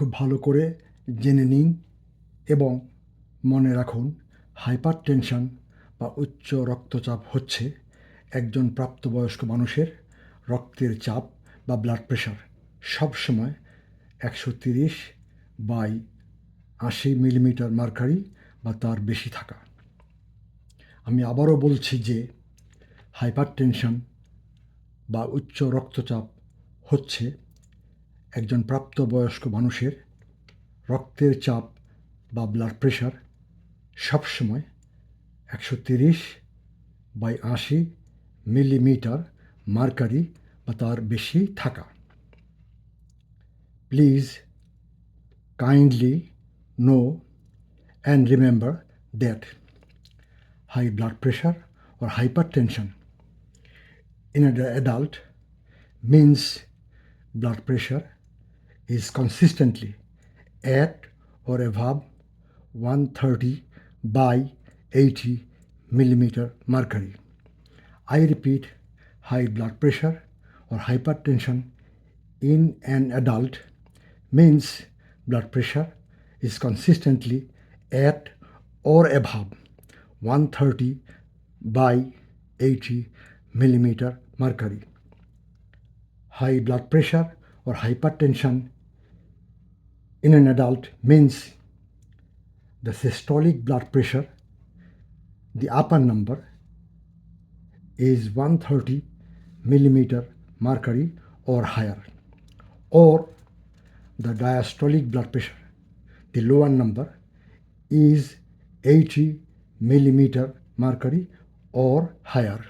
খুব ভালো করে জেনে নিন এবং মনে রাখুন হাইপার টেনশন বা উচ্চ রক্তচাপ হচ্ছে একজন প্রাপ্তবয়স্ক মানুষের রক্তের চাপ বা ব্লাড প্রেশার সবসময় একশো তিরিশ বাই আশি মিলিমিটার মার্কারি বা তার বেশি থাকা। আমি আবারও বলছি যে হাইপার টেনশন বা উচ্চ রক্তচাপ হচ্ছে একজন প্রাপ্তবয়স্ক মানুষের রক্তের চাপ বা ব্লাড প্রেশার সবসময় একশো তিরিশ বাই আশি মিলিমিটার মার্কারি বা তার বেশি থাকা। Please kindly know and remember that high blood pressure or hypertension in an adult means blood pressure is consistently at or above 130 by 80 millimeter mercury. I repeat, high blood pressure or hypertension in an adult means blood pressure is consistently at or above 130 by 80 millimeter mercury. High blood pressure or hypertension in an adult means the systolic blood pressure, the upper number is 130 millimeter mercury or higher, or the diastolic blood pressure, the lower number is 80 millimeter mercury or higher.